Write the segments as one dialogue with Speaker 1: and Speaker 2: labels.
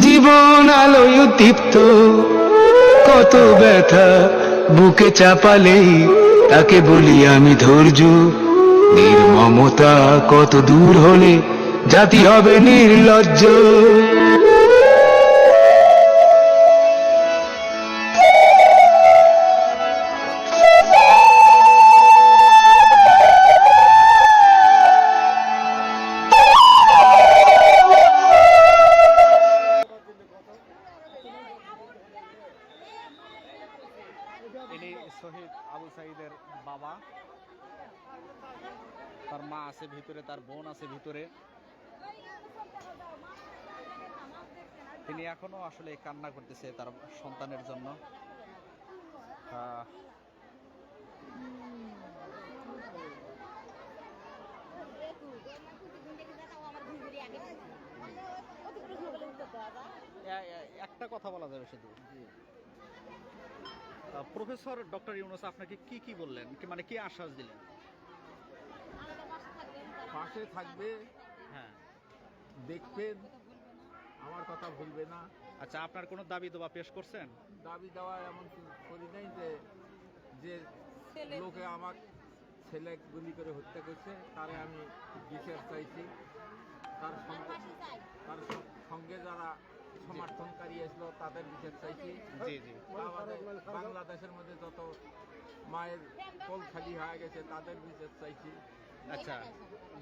Speaker 1: জীবন আলোয় উদ্দীপ্ত। কত ব্যথা বুকে চাপালেই তাকে বলি আমি ধৈর্য। নির্মমতা কত দূর হলে জাতি হবে নির্লজ্জ।
Speaker 2: ইনি শহীদ আবু সাইদের বাবা। তার মা আছে ভিতরে তার বোন আছে ভিতরে। তিনি এখনও আসলে কান্না করতেছে তার সন্তানের জন্য। একটা কথা বলা যাবে শুধু। প্রফেসর ডক্টর ইউনুস আপনাকে কি কি বললেন? কি মানে কি আশ্বাস দিলেন?
Speaker 3: পাশে থাকবে।
Speaker 2: হ্যাঁ।
Speaker 3: দেখবেন। আমার কথা ভুলবে না।
Speaker 2: আচ্ছা আপনার কোনো দাবি দাবা পেশ করছেন?
Speaker 3: দাবি দেওয়া এমন কিছু করি নাই যে যে লোকে আমার ছেলে গুলি করে হত্যা করছে তারে আমি বিচার চাইছি। তার সঙ্গে তার সঙ্গে যারা সমর্থনকারী এসলো তাদের বিচার চাইছি।
Speaker 2: জি জি।
Speaker 3: বাংলাদেশের মধ্যে যত মায়ের কোল খালি হয়ে গেছে তাদের বিচার চাইছি।
Speaker 2: আচ্ছা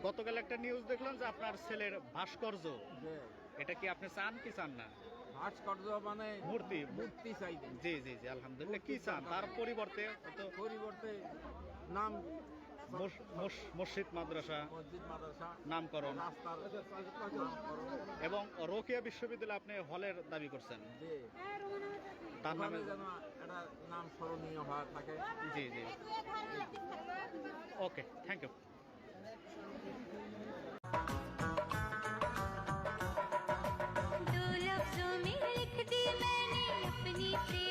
Speaker 2: গতকাল একটা নিউজ দেখলাম যে আপনার ছেলের ভাস্কর্য। এটা কি আপনি চান কি চান না?
Speaker 3: ভাস্কর্য মানে
Speaker 2: মূর্তি।
Speaker 3: মূর্তি চাই
Speaker 2: জি জি জি আলহামদুলিল্লাহ কি চান? তার পরিবর্তে
Speaker 3: পরিবর্তে নাম
Speaker 2: মসজিদ মাদ্রাসা নামকরণ এবং রোকিয়া বিশ্ববিদ্যালয়ে আপনি হলের দাবি করছেন। তার নামে
Speaker 3: মানে নাম স্মরণীয় হওয়া থাকে।
Speaker 2: জি জি। Okay thank you. अपनी से